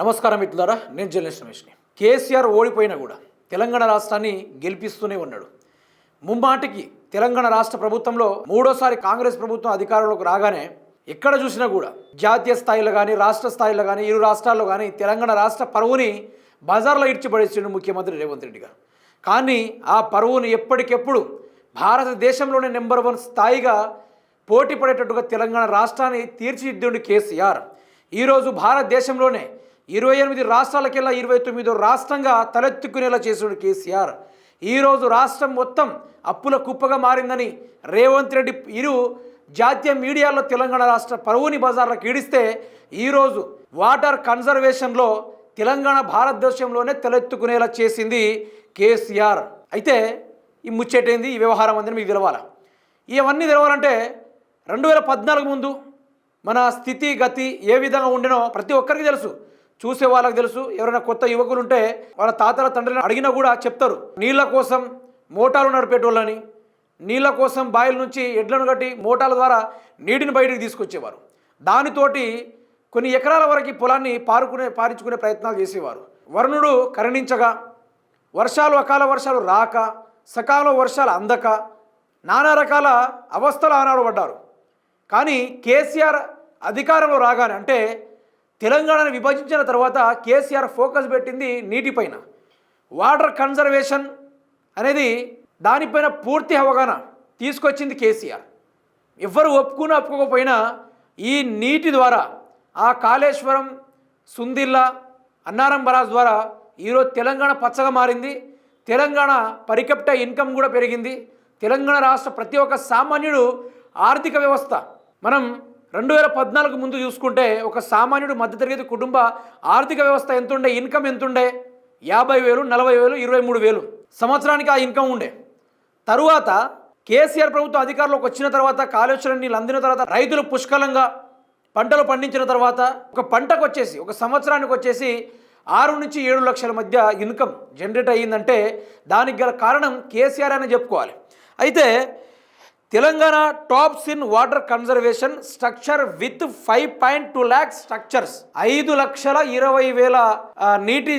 నమస్కారం మిత్రులారా నేను జర్నలిస్ట్ రమేష్ని. కేసీఆర్ ఓడిపోయినా కూడా తెలంగాణ రాష్ట్రాన్ని గెలిపిస్తూనే ఉన్నాడు. ముమ్మాటికి తెలంగాణ రాష్ట్ర ప్రభుత్వంలో మూడోసారి కాంగ్రెస్ ప్రభుత్వం అధికారంలోకి రాగానే ఎక్కడ చూసినా కూడా జాతీయ స్థాయిలో కానీ రాష్ట్ర స్థాయిలో కానీ ఇరు రాష్ట్రాల్లో కానీ తెలంగాణ రాష్ట్ర పరువుని బజార్లో ఇడ్చిపడేసిండు ముఖ్యమంత్రి రేవంత్ రెడ్డి గారు. కానీ ఆ పరువును ఎప్పటికెప్పుడు భారతదేశంలోనే నెంబర్ వన్ స్థాయిగా పోటీ పడేటట్టుగా తెలంగాణ రాష్ట్రాన్ని తీర్చిదిద్దుండి కేసీఆర్. ఈరోజు భారతదేశంలోనే ఇరవై ఎనిమిది రాష్ట్రాలకెల్లా ఇరవై తొమ్మిదో రాష్ట్రంగా తలెత్తుకునేలా చేసాడు కేసీఆర్. ఈరోజు రాష్ట్రం మొత్తం అప్పుల కుప్పగా మారిందని రేవంత్ రెడ్డి ఇరు జాతీయ మీడియాలో తెలంగాణ రాష్ట్ర పరువుని బజార్లకు ఈడిస్తే ఈరోజు వాటర్ కన్జర్వేషన్లో తెలంగాణ భారతదేశంలోనే తలెత్తుకునేలా చేసింది కేసీఆర్. అయితే ఈ ముచ్చేటైంది? ఈ వ్యవహారం అందని మీకు తెలవాలా? ఇవన్నీ తెలవాలంటే రెండు వేల పద్నాలుగు ముందు మన స్థితి గతి ఏ విధంగా ఉండినో ప్రతి ఒక్కరికి తెలుసు. చూసే వాళ్ళకి తెలుసు ఎవరైనా కొత్త యువకులు ఉంటే వాళ్ళ తాతల తండ్రిని అడిగినా కూడా చెప్తారు. నీళ్ళ కోసం మోటార్లు నడిపేటోళ్ళని నీళ్ళ కోసం బాయిల నుంచి ఎడ్లను కట్టి మోటార్ల ద్వారా నీటిని బయటికి తీసుకొచ్చేవారు. దానితోటి కొన్ని ఎకరాల వరకు పొలాన్ని పారుకునే పారించుకునే ప్రయత్నాలు చేసేవారు. వరుణుడు కరుణించగా వర్షాలు అకాల వర్షాలు రాక సకాలంలో వర్షాలు అందక నానా రకాల అవస్థలు ఆనాడు పడ్డారు. కానీ కేసీఆర్ అధికారంలో రాగానే అంటే తెలంగాణను విభజించిన తర్వాత కేసీఆర్ ఫోకస్ పెట్టింది నీటిపైన. వాటర్ కన్జర్వేషన్ అనేది దానిపైన పూర్తి అవగాహన తీసుకొచ్చింది కేసీఆర్. ఎవ్వరు ఒప్పుకున్నా ఒప్పుకోకపోయినా ఈ నీటి ద్వారా ఆ కాళేశ్వరం సుందిల్లా అన్నారం బరాజ్ ద్వారా ఈరోజు తెలంగాణ పచ్చగా మారింది. తెలంగాణ పరికప్ట ఇన్కమ్ కూడా పెరిగింది. తెలంగాణ రాష్ట్ర ప్రతి ఒక్క సామాన్యుడు ఆర్థిక వ్యవస్థ మనం రెండు వేల పద్నాలుగు ముందు చూసుకుంటే ఒక సామాన్యుడు మధ్యతరగతి కుటుంబ ఆర్థిక వ్యవస్థ ఎంతుండే ఇన్కమ్ ఎంతుండే? యాభై వేలు నలభై వేలు ఇరవై మూడు వేలు. సంవత్సరానికి ఆ ఇన్కమ్ ఉండే. తరువాత కేసీఆర్ ప్రభుత్వం అధికారంలోకి వచ్చిన తర్వాత కాళేశ్వరం నీళ్ళు అందిన తర్వాత రైతులు పుష్కలంగా పంటలు పండించిన తర్వాత ఒక పంటకు వచ్చేసి ఒక సంవత్సరానికి వచ్చేసి ఆరు నుంచి ఏడు లక్షల మధ్య ఇన్కమ్ జనరేట్ అయ్యిందంటే దానికి గల కారణం కేసీఆర్ అని చెప్పుకోవాలి. అయితే Telangana tops in water conservation structure with five point two lakhs structures. ఐదు లక్షల ఇరవై వేల నీటి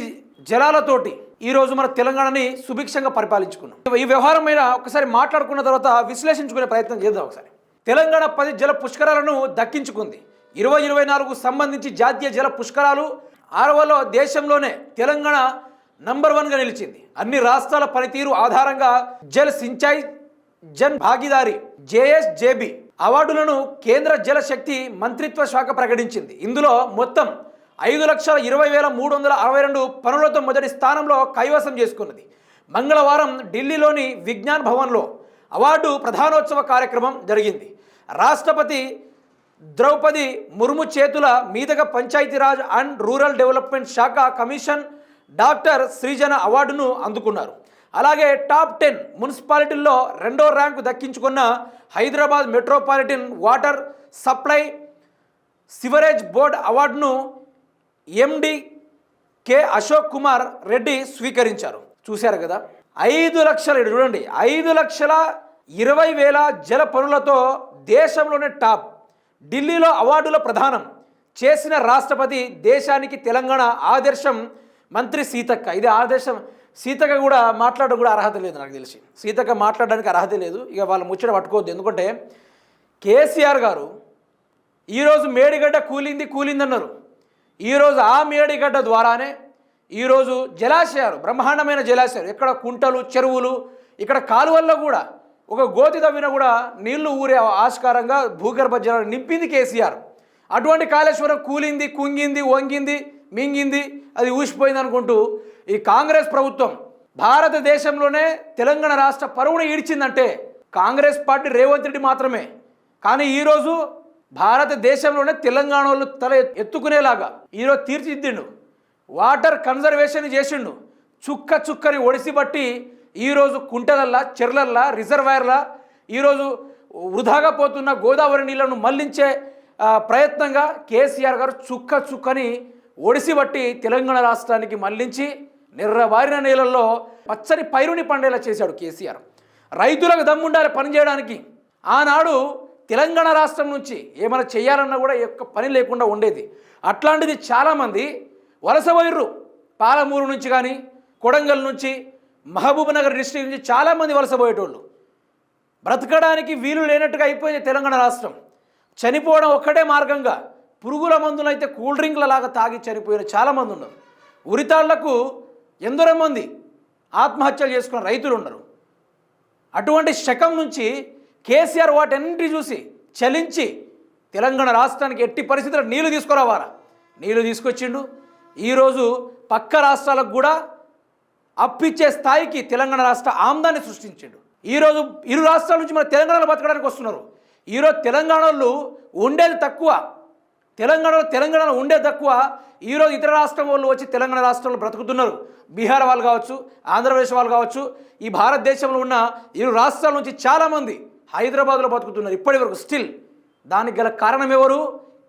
జలాలతోటి ఈరోజు మన తెలంగాణని సుభిక్షంగా పరిపాలించుకున్నాం. ఈ వ్యవహారం మీద ఒకసారి మాట్లాడుకున్న తర్వాత విశ్లేషించుకునే ప్రయత్నం చేద్దాం ఒకసారి. తెలంగాణ పది జల పుష్కరాలను దక్కించుకుంది. ఇరవై ఇరవై నాలుగు సంబంధించి జాతీయ జల పుష్కరాలు ఆరవలో దేశంలోనే తెలంగాణ నంబర్ వన్గా నిలిచింది. అన్ని రాష్ట్రాల పనితీరు ఆధారంగా జల్ సించాయ్ జన్ భాగీదారి జేఎస్జేబి అవార్డులను కేంద్ర జలశక్తి మంత్రిత్వ శాఖ ప్రకటించింది. ఇందులో మొత్తం ఐదు లక్షల ఇరవై వేల మూడు వందల అరవై రెండు పనులతో మొదటి స్థానంలో కైవసం చేసుకున్నది. మంగళవారం ఢిల్లీలోని విజ్ఞాన్ భవన్లో అవార్డు ప్రధానోత్సవ కార్యక్రమం జరిగింది. రాష్ట్రపతి ద్రౌపది ముర్ము చేతుల మీదుగా పంచాయతీరాజ్ అండ్ రూరల్ డెవలప్మెంట్ శాఖ కమిషన్ డాక్టర్ శ్రీజన అవార్డును అందుకున్నారు. అలాగే టాప్ టెన్ మున్సిపాలిటీల్లో రెండో ర్యాంకు దక్కించుకున్న Hyderabad metropolitan water supply sewerage board అవార్డును ఎండి కె అశోక్ కుమార్ రెడ్డి స్వీకరించారు. చూశారు కదా? ఐదు లక్షల చూడండి ఐదు లక్షల ఇరవై వేల జల పనులతో దేశంలోనే టాప్. ఢిల్లీలో అవార్డుల ప్రధానం చేసిన రాష్ట్రపతి దేశానికి తెలంగాణ ఆదర్శం మంత్రి సీతక్క. ఇది ఆదర్శం సీతక్క కూడా మాట్లాడడం కూడా అర్హత లేదు నాకు తెలిసి. సీతక్క మాట్లాడడానికి అర్హత లేదు. ఇక వాళ్ళు ముచ్చట పట్టుకోవద్దు. ఎందుకంటే కేసీఆర్ గారు ఈరోజు మేడిగడ్డ కూలింది కూలింది అన్నారు ఈరోజు ఆ మేడిగడ్డ ద్వారానే ఈరోజు జలాశయాలు బ్రహ్మాండమైన జలాశయాలు ఎక్కడ కుంటలు చెరువులు ఇక్కడ కాలువల్లో కూడా ఒక గోతి తవ్విన కూడా నీళ్ళు ఊరే ఆస్కారంగా భూగర్భ జలాలు నింపింది కేసీఆర్. అటువంటి కాళేశ్వరం కూలింది కుంగింది వంగింది మింగింది అది ఊసిపోయింది అనుకుంటూ ఈ కాంగ్రెస్ ప్రభుత్వం భారతదేశంలోనే తెలంగాణ రాష్ట్ర పరువును ఈడ్చిందంటే కాంగ్రెస్ పార్టీ రేవంత్ రెడ్డి మాత్రమే. కానీ ఈరోజు భారతదేశంలోనే తెలంగాణ వాళ్ళు తల ఎత్తుకునేలాగా ఈరోజు తీర్చిదిద్దిండు. వాటర్ కన్జర్వేషన్ చేసిండు. చుక్క చుక్కని ఒడిసి బట్టి ఈరోజు కుంటలల్లా చెర్లల్లా రిజర్వాయర్లా ఈరోజు వృధాగా పోతున్న గోదావరి నీళ్ళను మళ్ళించే ప్రయత్నంగా కేసీఆర్ గారు చుక్క చుక్కని ఒడిసి బట్టి తెలంగాణ రాష్ట్రానికి మళ్ళించి నిర్రబారిన నేలల్లో పచ్చని పైరుని పండేలా చేశాడు కేసీఆర్. రైతులకు దమ్ముండాలి పని చేయడానికి. ఆనాడు తెలంగాణ రాష్ట్రం నుంచి ఏమైనా చేయాలన్నా కూడా ఎక్క పని లేకుండా ఉండేది. అట్లాంటిది చాలామంది వలస పోయిర్రు పాలమూరు నుంచి కానీ కొడంగల్ నుంచి మహబూబ్ నగర్ నుంచి చాలామంది వలస పోయేటోళ్ళు. బ్రతకడానికి వీలు లేనట్టుగా అయిపోయింది తెలంగాణ రాష్ట్రం. చనిపోవడం ఒక్కటే మార్గంగా పురుగుల మందులు అయితే కూల్ డ్రింక్ల లాగా తాగి చనిపోయిన చాలామంది ఉన్నారు. ఉరితాళ్ళకు ఎందరో మంది ఆత్మహత్యలు చేసుకున్న రైతులు ఉన్నారు. అటువంటి శకం నుంచి కేసీఆర్ వాటన్నింటి చూసి చలించి తెలంగాణ రాష్ట్రానికి ఎట్టి పరిస్థితుల్లో నీళ్ళు తీసుకురావారా నీళ్ళు తీసుకొచ్చిండు. ఈరోజు పక్క రాష్ట్రాలకు కూడా అప్పిచ్చే స్థాయికి తెలంగాణ రాష్ట్ర ఆమ్దాన్ని సృష్టించిండు. ఈరోజు ఇరు రాష్ట్రాల నుంచి మన తెలంగాణలో బతకడానికి వస్తున్నారు. ఈరోజు తెలంగాణలో ఉండేది తక్కువ. తెలంగాణలో తెలంగాణలో ఉండే తక్కువ ఈరోజు ఇతర రాష్ట్రం వాళ్ళు వచ్చి తెలంగాణ రాష్ట్రంలో బ్రతుకుతున్నారు. బీహార్ వాళ్ళు కావచ్చు ఆంధ్రప్రదేశ్ వాళ్ళు కావచ్చు ఈ భారతదేశంలో ఉన్న ఇరు రాష్ట్రాల నుంచి చాలామంది హైదరాబాద్లో బతుకుతున్నారు. ఇప్పటి వరకు స్టిల్ దానికి గల కారణం ఎవరు?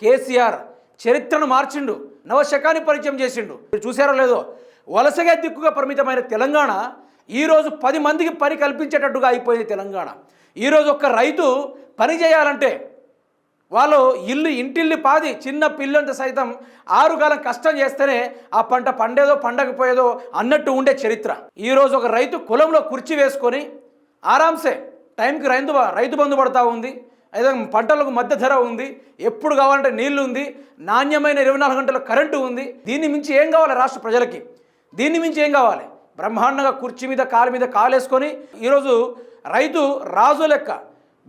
కేసీఆర్. చరిత్రను మార్చిండు నవశకాన్ని పరిచయం చేసిండు. మీరు చూసారో లేదో? వలసగా దిక్కుగా పరిమితమైన తెలంగాణ ఈరోజు పది మందికి పని కల్పించేటట్టుగా అయిపోయింది తెలంగాణ. ఈరోజు ఒక్క రైతు పని చేయాలంటే వాళ్ళు ఇల్లు ఇంటిల్లి పాది చిన్న పిల్లంత సైతం ఆరుగాలం కష్టం చేస్తేనే ఆ పంట పండేదో పండకపోయేదో అన్నట్టు ఉండే చరిత్ర. ఈరోజు ఒక రైతు కులంలో కుర్చీ వేసుకొని ఆరాంసే టైంకి రైతు రైతు బంధు పడతా ఉంది. అయితే పంటలకు మధ్య ధర ఉంది. ఎప్పుడు కావాలంటే నీళ్ళు ఉంది. నాణ్యమైన ఇరవై నాలుగు గంటల కరెంటు ఉంది. దీన్ని మించి ఏం కావాలి రాష్ట్ర ప్రజలకి? దీన్ని మించి ఏం కావాలి? బ్రహ్మాండంగా కుర్చీ మీద కాలు మీద కాలేసుకొని ఈరోజు రైతు రాజు లెక్క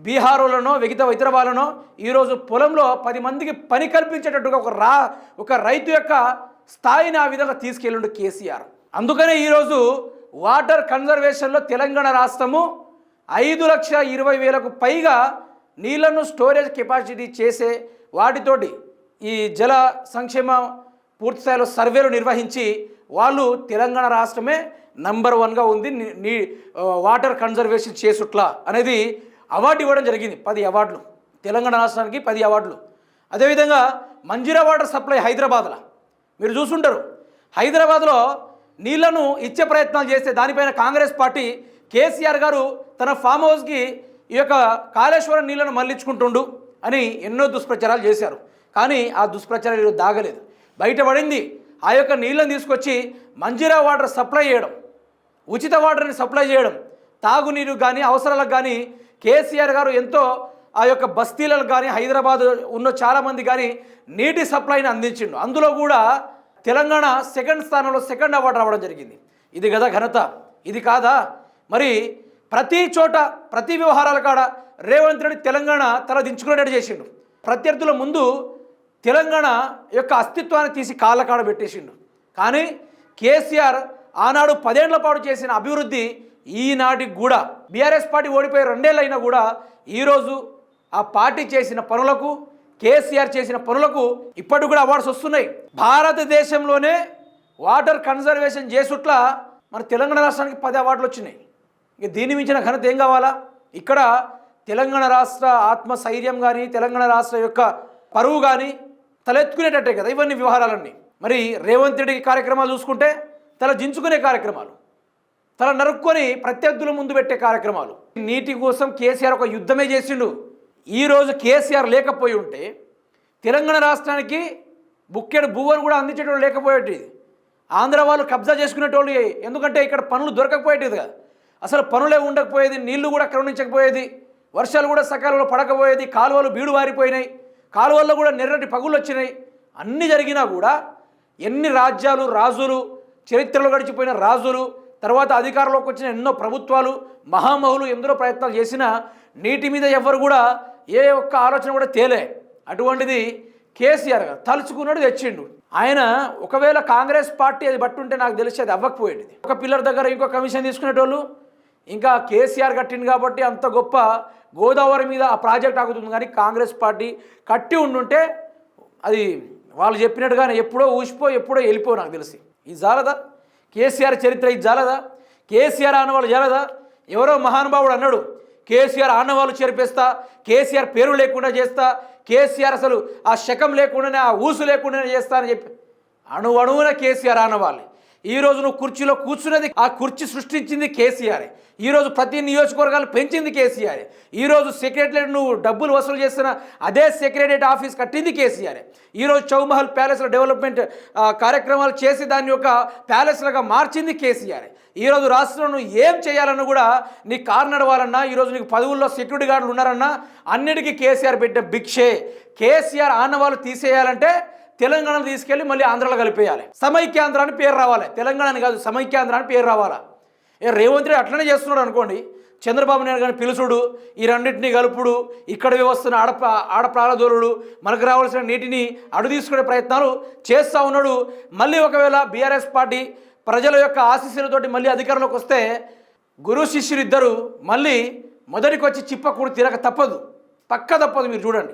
బీహారులనో మిగతా హైదరాబాద్లోనో ఈరోజు పొలంలో పది మందికి పని కల్పించేటట్టుగా ఒక రా ఒక రైతు యొక్క స్థాయిని ఆ విధంగా తీసుకెళ్ళిండు కేసీఆర్. అందుకనే ఈరోజు వాటర్ కన్జర్వేషన్లో తెలంగాణ రాష్ట్రము ఐదు లక్షల ఇరవై వేలకు పైగా నీళ్ళను స్టోరేజ్ కెపాసిటీ చేసే వాటితోటి ఈ జల సంక్షేమ పూర్తిస్థాయిలో సర్వేలు నిర్వహించి వాళ్ళు తెలంగాణ రాష్ట్రమే నంబర్ వన్గా ఉంది. నీ- వాటర్ కన్జర్వేషన్ చేసుట్లా అనేది అవార్డు ఇవ్వడం జరిగింది. పది అవార్డులు. తెలంగాణ రాష్ట్రానికి పది అవార్డులు. అదేవిధంగా మంజీరా వాటర్ సప్లై హైదరాబాద్లో. మీరు చూసుంటారు. హైదరాబాద్లో నీళ్ళను ఇచ్చే ప్రయత్నాలు చేస్తే దానిపైన కాంగ్రెస్ పార్టీ కేసీఆర్ గారు తన ఫామ్ హౌస్కి ఈ యొక్క కాళేశ్వరం నీళ్ళను మళ్ళించుకుంటుండు అని ఎన్నో దుష్ప్రచారాలు చేశారు. కానీ ఆ దుష్ప్రచారాలు ఈరోజు దాగలేదు. బయటపడింది ఆ యొక్క నీళ్ళని తీసుకొచ్చి మంజీరా వాటర్ సప్లై చేయడం ఉచిత వాటర్ని సప్లై చేయడం తాగునీరు కానీ అవసరాలకు కానీ కేసీఆర్ గారు ఎంతో ఆ యొక్క బస్తీలలో కానీ హైదరాబాద్ ఉన్న చాలామంది కానీ నీటి సప్లైని అందించిండు. అందులో కూడా తెలంగాణ సెకండ్ స్థానంలో సెకండ్ అవార్డు రావడం జరిగింది. ఇది కదా ఘనత. ఇది కాదా? మరి ప్రతి చోట ప్రతి వ్యవహారాల కాడ రేవంత్ రెడ్డి తెలంగాణ తల దించుకునేటట్టు చేసిండు. ప్రత్యర్థుల ముందు తెలంగాణ యొక్క అస్తిత్వాన్ని తీసి కాళ్ళ కాడ పెట్టేసిండు. కానీ కేసీఆర్ ఆనాడు పదేళ్ళ పాటు చేసిన అభివృద్ధి ఈనాటికి కూడా బీఆర్ఎస్ పార్టీ ఓడిపోయి రెండేళ్ళైనా కూడా ఈరోజు ఆ పార్టీ చేసిన పనులకు కేసీఆర్ చేసిన పనులకు ఇప్పటికి కూడా అవార్డ్స్ వస్తున్నాయి. భారతదేశంలోనే వాటర్ కన్జర్వేషన్ చేసుట్లా మన తెలంగాణ రాష్ట్రానికి పది అవార్డులు వచ్చినాయి. ఇక దీన్ని మించిన ఘనత ఏం కావాలా? ఇక్కడ తెలంగాణ రాష్ట్ర ఆత్మస్థైర్యం కానీ తెలంగాణ రాష్ట్ర యొక్క పరువు కానీ తలెత్తుకునేటట్టే కదా ఇవన్నీ వ్యవహారాలన్నీ. మరి రేవంత్ రెడ్డి కార్యక్రమాలు చూసుకుంటే తల జించుకునే కార్యక్రమాలు. తల నరుక్కొని ప్రత్యర్థుల ముందు పెట్టే కార్యక్రమాలు. నీటి కోసం కేసీఆర్ ఒక యుద్ధమే చేసిండు. ఈరోజు కేసీఆర్ లేకపోయి ఉంటే తెలంగాణ రాష్ట్రానికి బుక్కెడు భూవని కూడా అందించేటోళ్ళు లేకపోయేటిది. ఆంధ్ర వాళ్ళు కబ్జా చేసుకునేటోళ్ళు ఎందుకంటే ఇక్కడ పనులు దొరకకపోయేటిది కదా. అసలు పనులే ఉండకపోయేది నీళ్ళు కూడా కరుణించకపోయేది వర్షాలు కూడా సకాలంలో పడకపోయేది కాలువలు బీడు వారిపోయినాయి కాలువల్లో కూడా నెర్రటి పగులు వచ్చినాయి. అన్నీ జరిగినా కూడా ఎన్ని రాజ్యాలు రాజులు చరిత్రలో గడిచిపోయిన రాజులు తర్వాత అధికారంలోకి వచ్చిన ఎన్నో ప్రభుత్వాలు మహామహులు ఎందరో ప్రయత్నాలు చేసినా నీటి మీద ఎవరు కూడా ఏ ఒక్క ఆలోచన కూడా తేలే. అటువంటిది కేసీఆర్ గారు తలుచుకున్నాడు తెచ్చిండు. ఆయన ఒకవేళ కాంగ్రెస్ పార్టీ అది బట్టుంటే నాకు తెలిసి అది అవ్వకపోయేది ఒక పిల్లర్ దగ్గర ఇంకో కమిషన్ తీసుకునేటోళ్ళు ఇంకా కేసీఆర్ కట్టింది కాబట్టి అంత గొప్ప గోదావరి మీద ఆ ప్రాజెక్ట్ ఆగుతుంది కానీ కాంగ్రెస్ పార్టీ కట్టి ఉండుంటే అది వాళ్ళు చెప్పినట్టుగానే ఎప్పుడో ఊసిపో ఎప్పుడో వెళ్ళిపో నాకు తెలిసి. ఇది జాలదా? కేసీఆర్ చరిత్ర ఇది జాలదా? కేసీఆర్ ఆనవాళ్ళు జాలదా? ఎవరో మహానుభావుడు అన్నాడు కేసీఆర్ ఆనవాళ్ళు చేర్పేస్తా కేసీఆర్ పేరు లేకుండా చేస్తా కేసీఆర్ అసలు ఆ శకం లేకుండానే ఆ ఊసు లేకుండానే చేస్తా అని చెప్పి అణువణువున కేసీఆర్ ఆనవాలి ఈ రోజు నువ్వు కుర్చీలో కూర్చున్నది ఆ కుర్చీ సృష్టించింది కేసీఆర్. ఈరోజు ప్రతి నియోజకవర్గాలు పెంచింది కేసీఆర్. ఈ రోజు సెక్రటరియట్ నువ్వు డబ్బులు వసూలు చేస్తున్న అదే సెక్రటరియట్ ఆఫీస్ కట్టింది కేసీఆర్. ఈ రోజు చౌమహల్ ప్యాలెస్లో డెవలప్మెంట్ కార్యక్రమాలు చేసి దాన్ని ఒక ప్యాలెస్లుగా మార్చింది కేసీఆర్. ఈరోజు రాష్ట్రంలో నువ్వు ఏం చేయాలన్నా కూడా నీ కారు నడవాలన్నా ఈరోజు నీకు పదవుల్లో సెక్యూరిటీ గార్డులు ఉన్నారన్నా అన్నిటికీ కేసీఆర్ పెట్టిన భిక్షే. కేసీఆర్ ఆనవాళ్ళు తీసేయాలంటే తెలంగాణను తీసుకెళ్ళి మళ్ళీ ఆంధ్రలో కలిపేయాలి. సమైక్యాంధ్ర అని పేరు రావాలి. తెలంగాణ అని కాదు సమైక్యాంధ్ర అని పేరు రావాలా? రేవంత్ రెడ్డి అట్లనే చేస్తున్నాడు అనుకోండి చంద్రబాబు నాయుడు గారిని పిలుచుడు ఈ రెండింటిని కలుపుడు ఇక్కడ వ్యవస్థను ఆడ ఆడప్రాలదోరుడు మనకు రావాల్సిన నీటిని అడు తీసుకునే ప్రయత్నాలు చేస్తూ ఉన్నాడు. మళ్ళీ ఒకవేళ బీఆర్ఎస్ పార్టీ ప్రజల యొక్క ఆశీస్సులతోటి మళ్ళీ అధికారంలోకి వస్తే గురు శిష్యులు ఇద్దరు మళ్ళీ మొదటికి వచ్చి చిప్పకూడు తిరగ తప్పదు. పక్క తప్పదు మీరు చూడండి.